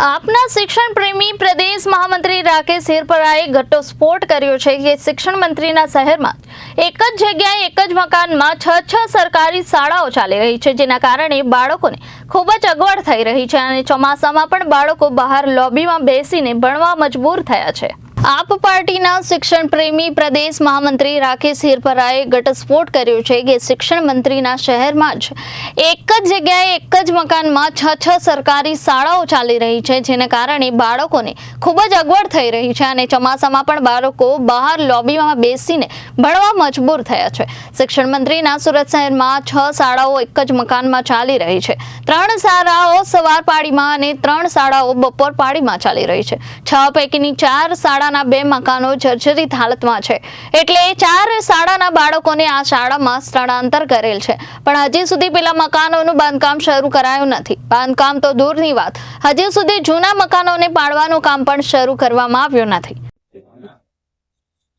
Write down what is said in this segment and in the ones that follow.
આપના શિક્ષણ પ્રેમી પ્રદેશ મહામંત્રી રાકેશ હિરપરાએ સ્ફોટ કર્યો છે કે શિક્ષણ મંત્રીના શહેરમાં એક જ જગ્યાએ એક જ મકાનમાં છ છ સરકારી શાળાઓ ચાલી રહી છે, જેના કારણે બાળકોને ખૂબ જ અગવડ થઈ રહી છે અને ચોમાસામાં પણ બાળકો બહાર લોબીમાં બેસીને ભણવા મજબૂર થયા છે. આપ પાર્ટીના શિક્ષણ પ્રેમી પ્રદેશ મહામંત્રી રાકેશ હિરપરાએ ઘટસ્ફોટ કર્યો છે કે શિક્ષણ મંત્રીના શહેરમાં જ એક જ જગ્યાએ એક જ મકાનમાં છ છ સરકારી શાળાઓ ચાલી રહી છે, જેને કારણે બાળકોને ખૂબ જ અગવડ થઈ રહી છે અને ચોમાસામાં પણ બાળકો બહાર લોબીમાં બેસીને ભણવા મજબૂર થયા છે. શિક્ષણ મંત્રીના સુરત શહેરમાં છ શાળાઓ એક જ મકાનમાં ચાલી રહી છે. ત્રણ શાળાઓ સવાર પાળીમાં અને ત્રણ શાળાઓ બપોર પાળીમાં ચાલી રહી છે. છ પૈકીની ચાર શાળાના બે મકાનો જર્જરિત હાલતમાં છે. એટલે ચાર શાળાના બાળકોને આ શાળામાં સ્થળાંતર કરેલ છે. પણ હજી સુધી પેલા મકાનોનું બાંધકામ શરૂ કરાયું નથી. બાંધકામ તો દૂરની વાત. હજી સુધી જૂના મકાનોને પાડવાનું કામ પણ શરૂ કરવામાં આવ્યું નથી.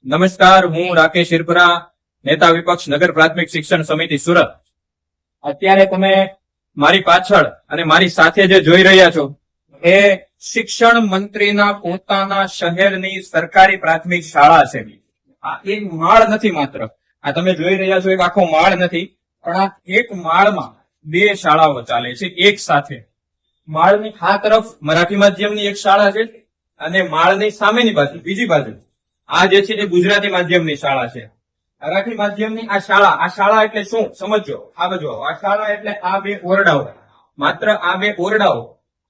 નમસ્કાર, હું રાકેશ શિરપરા, નેતા વિપક્ષ નગર પ્રાથમિક શિક્ષણ સમિતિ સુરત. અત્યારે તમે મારી પાછળ અને મારી સાથે જે જોઈ રહ્યા છો, એ શિક્ષણ મંત્રીના પોતાના શહેરની સરકારી પ્રાથમિક શાળા છે. આ એક માળ નથી માત્ર. આ તમે જોઈ રહ્યા છો, એક આખો માળ નથી, પણ આ એક માળમાં બે શાળાઓ ચાલે છે, એક સાથે. માળની આ તરફ મરાઠી માધ્યમની એક શાળા છે અને માળની સામેની બાજુ, બીજી બાજુ. આ જે છે એ ગુજરાતી માધ્યમની શાળા છે. મરાઠી માધ્યમની આ શાળા આ શાળા એટલે શું? સમજો આ બાજુ આ શાળા એટલે આ બે ઓરડાઓ. માત્ર આ બે ઓરડાઓ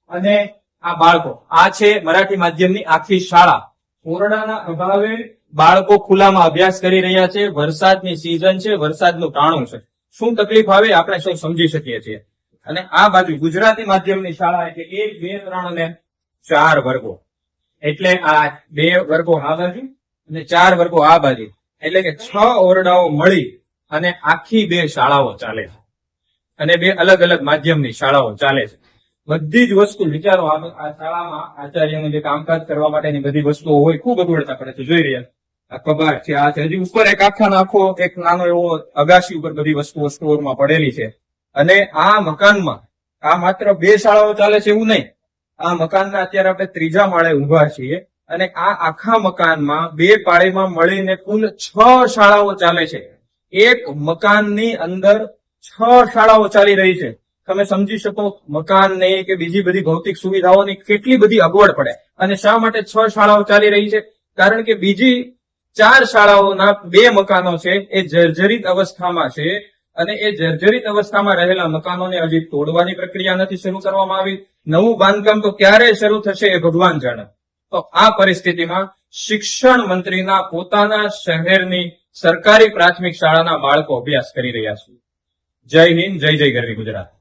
અને આ બાળકો, આ છે મરાઠી માધ્યમની આખી શાળા. ઓરડાના અભાવે બાળકો ખુલ્લામાં અભ્યાસ કરી રહ્યા છે, વરસાદની સિઝન છે, વરસાદનું ટાણું છે. શું તકલીફ આવે આપણે સૌ સમજી શકીએ છીએ. અને આ બાજુ ગુજરાતી માધ્યમની શાળા એટલે એક, બે, ત્રણ અને ચાર વર્ગો. એટલે આ બે વર્ગો આ બાજુ અને ચાર વર્ગો આ બાજુ. એટલે કે છ ઓરડાઓ મળી અને આખી બે શાળાઓ ચાલે છે. અને બે અલગ અલગ માધ્યમની શાળાઓ ચાલે છે. બધી જ વસ્તુ વિચારો, આ શાળામાં આચાર્યનું જે કામકાજ કરવા માટેની બધી વસ્તુઓ હોય, ખૂબ અગવડતા પડે છે. જોઈ રહ્યા આ કબાટ છે, આ છે. હજી ઉપર એક આખા આખો એક નાનો એવો અગાશી ઉપર બધી વસ્તુઓ સ્ટોરમાં પડેલી છે. અને આ મકાનમાં, આ માત્ર બે શાળાઓ ચાલે છે એવું નહીં. આ મકાનના અત્યારે આપણે ત્રીજા માળે ઊભા છીએ અને આ આખા મકાનમાં બે પાળીમાં મળીને કુલ છ શાળાઓ ચાલે છે. એક મકાનની અંદર છ શાળાઓ ચાલી રહી છે. તમે સમજી શકો મકાનની કે બીજી બધી ભૌતિક સુવિધાઓની કેટલી બધી અગવડ પડે. અને શા માટે છ શાળાઓ ચાલી રહી છે? કારણ કે બીજી ચાર શાળાઓના બે મકાનો છે, એ જર્જરિત અવસ્થામાં છે અને એ જર્જરિત અવસ્થામાં રહેલા મકાનોને હજી તોડવાની પ્રક્રિયા નથી શરૂ કરવામાં આવી. નવું બાંધકામ તો ક્યારે શરૂ થશે એ ભગવાન જાણે. તો આ પરિસ્થિતિમાં શિક્ષણ મંત્રીના પોતાના શહેરની સરકારી પ્રાથમિક શાળાના બાળકો અભ્યાસ કરી રહ્યા છે. જય હિન્દ, જય જય ગરવી ગુજરાત.